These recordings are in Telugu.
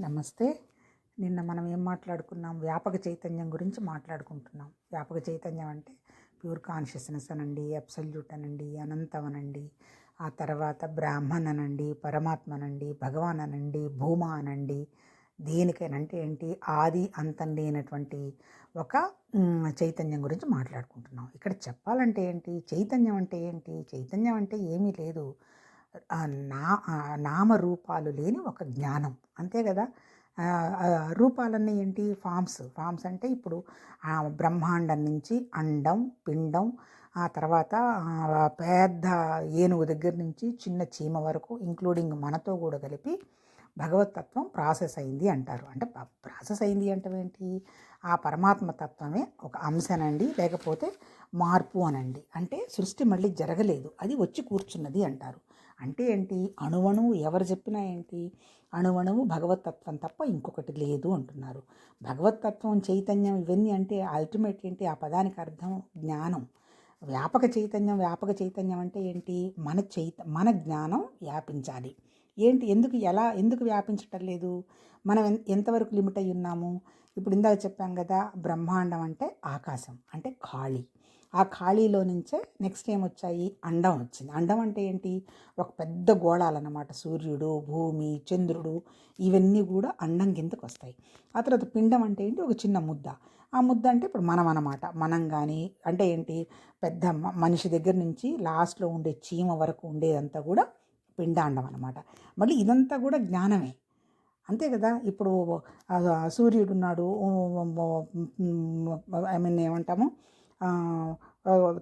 నమస్తే. నిన్న మనం ఏం మాట్లాడుకున్నాం? వ్యాపక చైతన్యం గురించి మాట్లాడుకుంటున్నాం. వ్యాపక చైతన్యం అంటే ప్యూర్ కాన్షియస్నెస్ అనండి అబ్సల్యూట్ అనండి అనంతం అనండి ఆ తర్వాత బ్రాహ్మణ్ అనండి పరమాత్మ అనండి భగవాన్ అనండి భూమా అనండి. దేనికైనా అంటే ఏంటి? ఆది అంతం లేనటువంటి ఒక చైతన్యం గురించి మాట్లాడుకుంటున్నాం. ఇక్కడ చెప్పాలంటే ఏంటి? చైతన్యం అంటే ఏంటి? చైతన్యం అంటే ఏమీ లేదు. నా నామరూపాలు లేని ఒక జ్ఞానం. అంతే కదా? రూపాలన్నీ ఏంటి? ఫామ్స్. ఫామ్స్ అంటే ఇప్పుడు బ్రహ్మాండం నుంచి అండం పిండం ఆ తర్వాత పెద్ద ఏనుగు దగ్గర నుంచి చిన్న చీమ వరకు ఇంక్లూడింగ్ మనతో కూడా కలిపి భగవతత్వం ప్రాసెస్ అయింది అంటారు. అంటే ప్రాసెస్ అయింది అంటే ఏంటి? ఆ పరమాత్మ తత్వమే ఒక అంశనండి లేకపోతే మార్పు అనండి. అంటే సృష్టి మళ్ళీ జరగలేదు. అది వచ్చి కూర్చున్నది అంటారు. అంటే ఏంటి? అణువణువు ఎవరు చెప్పినా ఏంటి? అణువణువు భగవతత్వం తప్ప ఇంకొకటి లేదు అంటున్నారు. భగవతత్వం చైతన్యం ఇవన్నీ అంటే అల్టిమేట్ ఏంటి? ఆ పదానికి అర్థం జ్ఞానం. వ్యాపక చైతన్యం వ్యాపక చైతన్యం అంటే ఏంటి? మన చైత మన జ్ఞానం వ్యాపించాలి. ఏంటి? ఎందుకు ఎలా ఎందుకు వ్యాపించటం లేదు? మనం ఎంతవరకు లిమిట్ అయి ఉన్నాము ఇప్పుడు ఇందాక చెప్పాం కదా బ్రహ్మాండం అంటే ఆకాశం అంటే ఖాళీ. ఆ ఖాళీలో నుంచే నెక్స్ట్ ఏం వచ్చాయి? అండం వచ్చింది. అండం అంటే ఏంటి? ఒక పెద్ద గోళాలన్నమాట. సూర్యుడు భూమి చంద్రుడు ఇవన్నీ కూడా అండం కిందకు వస్తాయి. ఆ తర్వాత పిండం అంటే ఏంటి? ఒక చిన్న ముద్ద. ఆ ముద్ద అంటే ఇప్పుడు మనం అనమాట మనం కానీ అంటే ఏంటి? పెద్ద మనిషి దగ్గర నుంచి లాస్ట్లో ఉండే చీమ వరకు ఉండేదంతా కూడా పిండాండం అనమాట మళ్ళీ ఇదంతా కూడా జ్ఞానమే. అంతే కదా? ఇప్పుడు సూర్యుడు ఉన్నాడు ఐ మీన్ ఏమంటాము?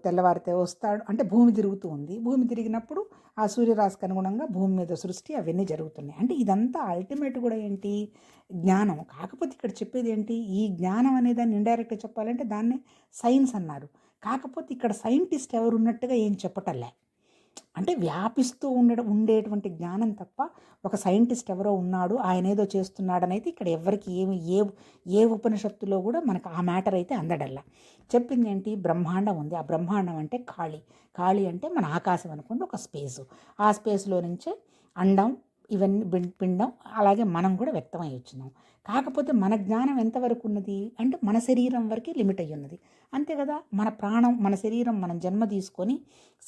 తెల్లవారితే వస్తాడు. అంటే భూమి తిరుగుతూ ఉంది. భూమి తిరిగినప్పుడు ఆ సూర్యరాశికి అనుగుణంగా భూమి మీద సృష్టి అవన్నీ జరుగుతున్నాయి. అంటే ఇదంతా అల్టిమేట్ కూడా ఏంటి? జ్ఞానం. కాకపోతే ఇక్కడ చెప్పేది ఏంటి? ఈ జ్ఞానం అనే దాన్ని ఇండైరెక్ట్గా చెప్పాలంటే దాన్నే సైన్స్ అన్నారు. కాకపోతే ఇక్కడ సైంటిస్ట్ ఎవరు ఉన్నట్టుగా ఏం చెప్పటంలే. అంటే వ్యాపిస్తూ ఉండడం ఉండేటువంటి జ్ఞానం తప్ప ఒక సైంటిస్ట్ ఎవరో ఉన్నాడు ఆయన ఏదో చేస్తున్నాడనైతే ఇక్కడ ఎవరికి ఏమి ఏ ఏ ఉపనిషత్తులో కూడా మనకు ఆ మ్యాటర్ అయితే అందడల్లా. చెప్పింది ఏంటి? బ్రహ్మాండం ఉంది. ఆ బ్రహ్మాండం అంటే ఖాళీ. ఖాళీ అంటే మన ఆకాశం అనుకోండి ఒక స్పేసు. ఆ స్పేస్లో నుంచే అండం ఇవన్నీ పిండం అలాగే మనం కూడా వ్యక్తమై వచ్చినాం. కాకపోతే మన జ్ఞానం ఎంతవరకు ఉన్నది? అంటే మన శరీరం వరకే లిమిట్ అయ్యి ఉన్నది. అంతే కదా? మన ప్రాణం మన శరీరం మనం జన్మ తీసుకొని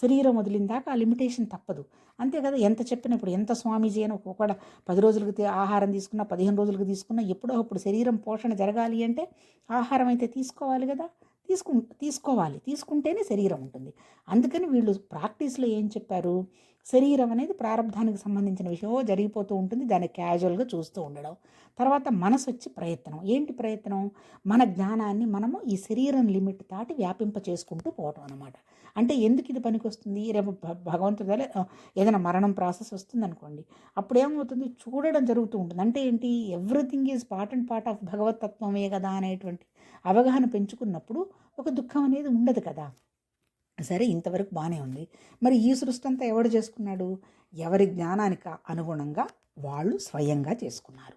శరీరం వదిలిన దాకా ఆ లిమిటేషన్ తప్పదు. అంతే కదా? ఎంత చెప్పిన ఇప్పుడు ఎంత స్వామీజీ అని ఒకవేళ పది రోజులకి ఆహారం తీసుకున్నా పదిహేను రోజులకి తీసుకున్నా ఎప్పుడో అప్పుడు శరీరం పోషణ జరగాలి అంటే ఆహారం అయితే తీసుకోవాలి కదా? తీసుకు తీసుకోవాలి. తీసుకుంటేనే శరీరం ఉంటుంది. అందుకని వీళ్ళు ప్రాక్టీస్లో ఏం చెప్పారు? శరీరం అనేది ప్రారంధానికి సంబంధించిన విషయం జరిగిపోతూ ఉంటుంది. దాన్ని క్యాజువల్గా చూస్తూ ఉండడం. తర్వాత మనసు వచ్చి ప్రయత్నం. ఏంటి ప్రయత్నం? మన జ్ఞానాన్ని మనము ఈ శరీరం లిమిట్ దాటి వ్యాపింప చేసుకుంటూ పోవటం అనమాట అంటే ఎందుకు ఇది పనికొస్తుంది? రేపు భగవంతుడు ఏదైనా మరణం ప్రాసెస్ వస్తుంది అనుకోండి అప్పుడు ఏమవుతుంది చూడడం జరుగుతూ ఉంటుంది. అంటే ఏంటి? Everything is part and part of భగవతత్వమే కదా అనేటువంటి అవగాహన పెంచుకున్నప్పుడు ఒక దుఃఖం అనేది ఉండదు కదా. సరే ఇంతవరకు బాగానే ఉంది. మరి ఈ సృష్టి అంతా ఎవడు చేసుకున్నాడు? ఎవరి జ్ఞానానికి అనుగుణంగా వాళ్ళు స్వయంగా చేసుకున్నారు.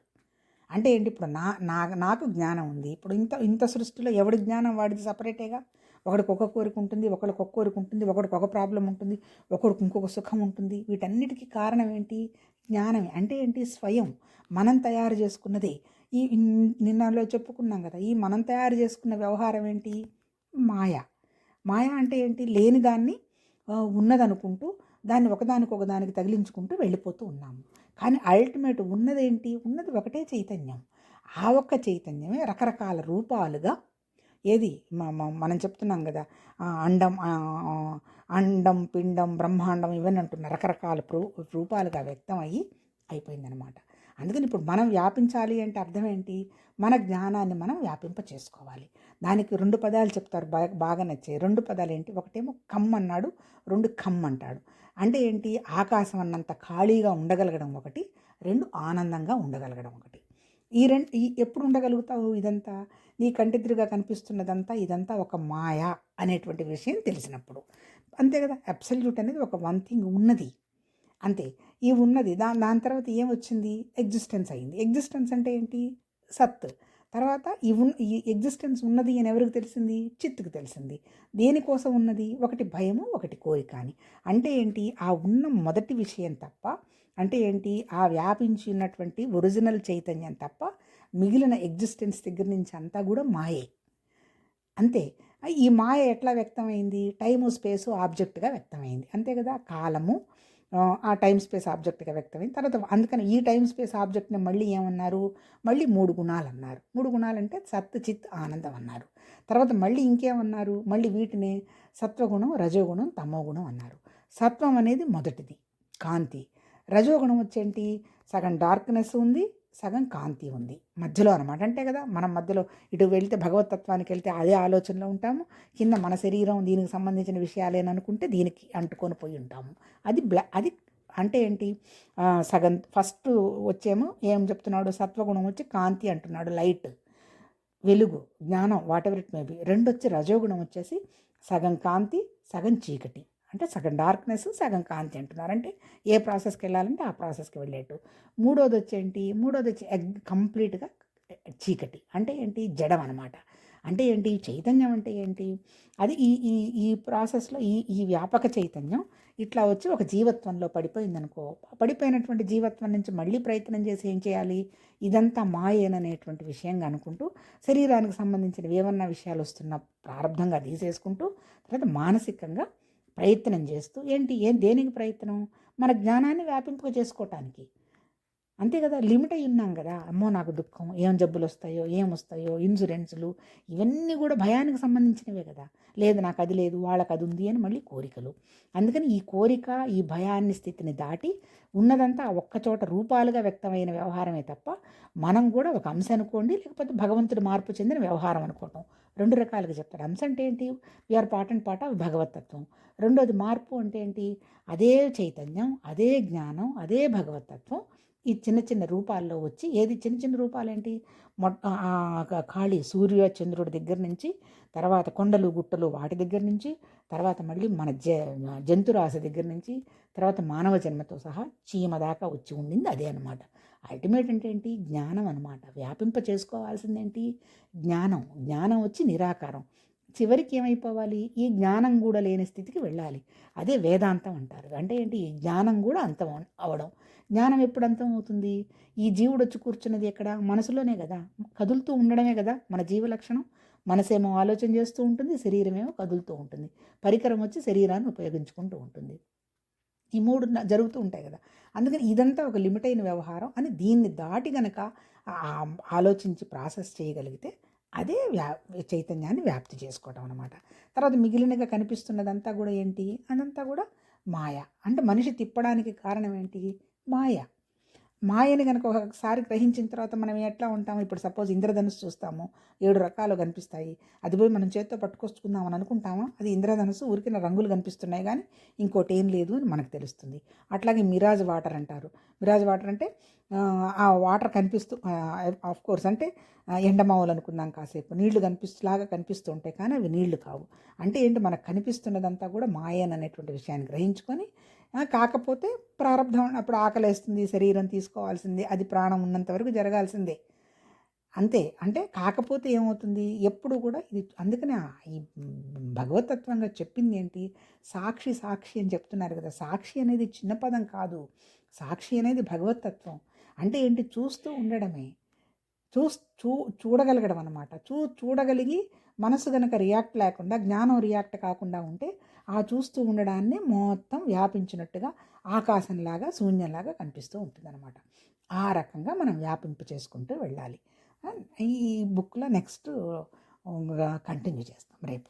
అంటే ఏంటి? ఇప్పుడు నా నా నాకు జ్ఞానం ఉంది. ఇప్పుడు ఇంత ఇంత సృష్టిలో ఎవడి జ్ఞానం వాడిది సపరేటేగా? ఒకడికి ఒక కోరిక ఉంటుంది ఒకడికి ఒక కోరిక ఉంటుంది ఒకడికి ఒక ప్రాబ్లం ఉంటుంది ఒకడికి ఇంకొక సుఖం ఉంటుంది. వీటన్నిటికీ కారణం ఏంటి? జ్ఞానమే. అంటే ఏంటి? స్వయం. మనం తయారు చేసుకున్నదే ఈ నిన్నలో చెప్పుకున్నాం కదా ఈ మనం తయారు చేసుకున్న వ్యవహారం ఏంటి? మాయ. మాయ అంటే ఏంటి? లేని దాన్ని ఉన్నదనుకుంటూ దాన్ని ఒకదానికి ఒకదానికి తగిలించుకుంటూ వెళ్ళిపోతూ ఉన్నాము. కానీ అల్టిమేట్ ఉన్నదేంటి? ఉన్నది ఒకటే చైతన్యం. ఆ ఒక్క చైతన్యమే రకరకాల రూపాలుగా ఏది? మనం చెప్తున్నాం కదా అండం అండం పిండం బ్రహ్మాండం ఇవన్నీ అంటున్న రకరకాల ప్రూ రూపాలుగా వ్యక్తం అయ్యి అయిపోయిందనమాట. అందుకని ఇప్పుడు మనం వ్యాపించాలి అంటే అర్థం ఏంటి? మన జ్ఞానాన్ని మనం వ్యాపింప చేసుకోవాలి దానికి రెండు పదాలు చెప్తారు బాగా బాగా నచ్చాయి రెండు పదాలు ఏంటి? ఒకటేమో కమ్ అన్నాడు రెండు కమ్ అంటాడు. అంటే ఏంటి? ఆకాశం అన్నంత ఖాళీగా ఉండగలగడం ఒకటి రెండు ఆనందంగా ఉండగలగడం ఒకటి. ఈ రెండు ఈ ఎప్పుడు ఉండగలుగుతావు ఇదంతా? నీ కంటిద్రుగా కనిపిస్తున్నదంతా ఇదంతా ఒక మాయ అనేటువంటి విషయం తెలిసినప్పుడు. అంతే కదా? అబ్సల్యూట్ అనేది ఒక వన్ థింగ్ ఉన్నది. అంతే. ఈ ఉన్నది. దా దాని తర్వాత ఏం వచ్చింది? ఎగ్జిస్టెన్స్ అయింది. ఎగ్జిస్టెన్స్ అంటే ఏంటి? సత్. తర్వాత ఈ ఉన్ ఈ ఎగ్జిస్టెన్స్ ఉన్నది అని ఎవరికి తెలిసింది? చిత్తుకు తెలిసింది. దేనికోసం ఉన్నది? ఒకటి భయము ఒకటి కోరిక అని. అంటే ఏంటి? ఆ ఉన్న మొదటి విషయం తప్ప అంటే ఏంటి? ఆ వ్యాపించినటువంటి ఒరిజినల్ చైతన్యం తప్ప మిగిలిన ఎగ్జిస్టెన్స్ దగ్గర నుంచి అంతా కూడా మాయే. అంతే. ఈ మాయ ఎట్లా వ్యక్తమైంది? Time space ఆబ్జెక్ట్గా వ్యక్తమైంది. అంతే కదా? కాలము ఆ టైం స్పేస్ ఆబ్జెక్ట్గా వ్యక్తమైంది. తర్వాత అందుకని ఈ టైం స్పేస్ ఆబ్జెక్ట్ని మళ్ళీ ఏమన్నారు? మళ్ళీ మూడు గుణాలు అన్నారు. మూడు గుణాలు అంటే సత్ చిత్ ఆనందం అన్నారు. తర్వాత మళ్ళీ ఇంకేమన్నారు? మళ్ళీ వీటిని సత్వగుణం రజోగుణం తమోగుణం అన్నారు. సత్వం అనేది మొదటిది కాంతి. రజోగుణం వచ్చేంటి? సగం డార్క్నెస్ ఉంది సగం కాంతి ఉంది మధ్యలో అనమాట అంటే కదా మనం మధ్యలో ఇటు వెళ్తే భగవతత్వానికి వెళ్తే అదే ఆలోచనలో ఉంటాము. కింద మన శరీరం దీనికి సంబంధించిన విషయాలేననుకుంటే దీనికి అంటుకొని పోయి ఉంటాము. అది బ్లా అది అంటే ఏంటి? సగం ఫస్ట్ వచ్చేమో ఏం చెప్తున్నాడు? సత్వగుణం వచ్చి కాంతి అంటున్నాడు లైట్ వెలుగు జ్ఞానం వాట్ ఎవర్ ఇట్ మేబీ రెండు వచ్చి రజోగుణం వచ్చేసి సగం కాంతి సగం చీకటి. అంటే సగం డార్క్నెస్ సగం కాంతి అంటున్నారు. అంటే ఏ ప్రాసెస్కి వెళ్ళాలంటే ఆ ప్రాసెస్కి వెళ్ళేట్టు. మూడోది వచ్చేంటి మూడోది వచ్చి ఎగ్ కంప్లీట్గా చీకటి. అంటే ఏంటి? జడం అనమాట అంటే ఏంటి? చైతన్యం అంటే ఏంటి? అది ఈ ఈ ఈ ప్రాసెస్లో ఈ ఈ వ్యాపక చైతన్యం ఇట్లా వచ్చి ఒక జీవత్వంలో పడిపోయిందనుకో పడిపోయినటువంటి జీవత్వం నుంచి మళ్ళీ ప్రయత్నం చేసి ఏం చేయాలి? ఇదంతా మాయేననేటువంటి విషయంగా అనుకుంటూ శరీరానికి సంబంధించిన ఏమన్నా విషయాలు వస్తున్న ప్రారంభంగా తీసేసుకుంటూ తర్వాత మానసికంగా ప్రయత్నం చేస్తూ ఏంటి ఏం దేనికి ప్రయత్నం? మన జ్ఞానాన్ని వ్యాపింప చేసుకోవటానికి అంతే కదా లిమిట్ అయి ఉన్నాం కదా. అమ్మో నాకు దుఃఖం ఏం జబ్బులు వస్తాయో ఏం వస్తాయో ఇన్సూరెన్సులు ఇవన్నీ కూడా భయానికి సంబంధించినవే కదా. లేదు నాకు అది లేదు వాళ్ళకి అది ఉంది అని మళ్ళీ కోరికలు. అందుకని ఈ కోరిక ఈ భయాన్ని స్థితిని దాటి ఉన్నదంతా ఒక్కచోట రూపాలుగా వ్యక్తమైన వ్యవహారమే తప్ప మనం కూడా ఒక అంశం అనుకోండి లేకపోతే భగవంతుడు మార్పు చెందిన వ్యవహారం అనుకోవటం. రెండు రకాలుగా చెప్తాడు. అంశ అంటే ఏంటి? We are part and part of భగవతత్వం. రెండోది మార్పు అంటే ఏంటి? అదే చైతన్యం అదే జ్ఞానం అదే భగవతత్వం. ఈ చిన్న చిన్న రూపాల్లో వచ్చి ఏది చిన్న చిన్న రూపాలేంటి? మొట్ట ఖాళీ సూర్య చంద్రుడి దగ్గర నుంచి తర్వాత కొండలు గుట్టలు వాటి దగ్గర నుంచి తర్వాత మళ్ళీ మన జ జంతురాశి దగ్గర నుంచి తర్వాత మానవ జన్మతో సహా చీమ దాకా వచ్చి ఉండింది అదే అనమాట అల్టిమేట్ అంటే ఏంటి? జ్ఞానం అనమాట వ్యాపింప చేసుకోవాల్సిందేంటి? జ్ఞానం. జ్ఞానం వచ్చి నిరాకారం. చివరికి ఏమైపోవాలి? ఈ జ్ఞానం కూడా లేని స్థితికి వెళ్ళాలి. అదే వేదాంతం అంటారు. అంటే ఏంటి? ఈ జ్ఞానం కూడా అంతం అవడం జ్ఞానం ఎప్పుడు అంతం అవుతుంది ఈ జీవుడు వచ్చి కూర్చున్నది ఎక్కడ? మనసులోనే కదా. కదులుతూ ఉండడమే కదా మన జీవ లక్షణం. మనసేమో ఆలోచన చేస్తూ ఉంటుంది శరీరమేమో కదులుతూ ఉంటుంది. పరికరం వచ్చి శరీరాన్ని ఉపయోగించుకుంటూ ఉంటుంది. ఈ మూడు జరుగుతూ ఉంటాయి కదా. అందుకని ఇదంతా ఒక లిమిట్ అయిన వ్యవహారం అని దీన్ని దాటి గనక ఆలోచించి ప్రాసెస్ చేయగలిగితే అదే వ్యా చైతన్యాన్ని వ్యాప్తి చేసుకోవటం అనమాట తర్వాత మిగిలినగా కనిపిస్తున్నదంతా కూడా ఏంటి? అదంతా కూడా మాయ. అంటే మనిషి తిప్పడానికి కారణం ఏంటి? మాయ. మాయని కనుక ఒకసారి గ్రహించిన తర్వాత మనం ఎట్లా ఉంటాము? ఇప్పుడు సపోజ్ ఇంద్రధనుసు చూస్తాము. ఏడు రకాలు కనిపిస్తాయి. అది పోయి మనం చేత్తో పట్టుకొచ్చుకుందాం అని అనుకుంటామా? అది ఇంద్రధనుసు ఊరికిన రంగులు కనిపిస్తున్నాయి కానీ ఇంకోటి ఏం లేదు అని మనకు తెలుస్తుంది. అట్లాగే మిరాజ్ వాటర్ అంటారు. మిరాజ్ వాటర్ అంటే ఆ వాటర్ కనిపిస్తూ ఆఫ్ కోర్స్ అంటే ఎండమావులు అనుకుందాం కాసేపు. నీళ్ళు కనిపిస్తులాగా కనిపిస్తూ ఉంటాయి కానీ అవి నీళ్ళు కావు. అంటే ఏంటి? మనకు కనిపిస్తున్నదంతా కూడా మాయన్ అనేటువంటి విషయాన్ని గ్రహించుకొని కాకపోతే ప్రారంభం అప్పుడు ఆకలేస్తుంది శరీరం తీసుకోవాల్సిందే అది ప్రాణం ఉన్నంత వరకు జరగాల్సిందే. అంతే అంటే కాకపోతే ఏమవుతుంది? ఎప్పుడు కూడా ఇది అందుకనే ఈ భగవతత్వంగా చెప్పింది ఏంటి? సాక్షి సాక్షి అని చెప్తున్నారు కదా సాక్షి అనేది చిన్న పదం కాదు. సాక్షి అనేది భగవతత్వం. అంటే ఏంటి? చూస్తూ ఉండడమే. చూ చూ చూడగలగడం అనమాట చూ చూడగలిగి మనసు కనుక రియాక్ట్ లేకుండా జ్ఞానం రియాక్ట్ కాకుండా ఉంటే ఆ చూస్తూ ఉండడాన్ని మొత్తం వ్యాపించినట్టుగా ఆకాశంలాగా శూన్యంలాగా కనిపిస్తూ ఉంటుందన్నమాట. ఆ రకంగా మనం వ్యాపింపు చేసుకుంటూ వెళ్ళాలి. ఈ బుక్లో నెక్స్ట్ కంటిన్యూ చేస్తాం రేపు.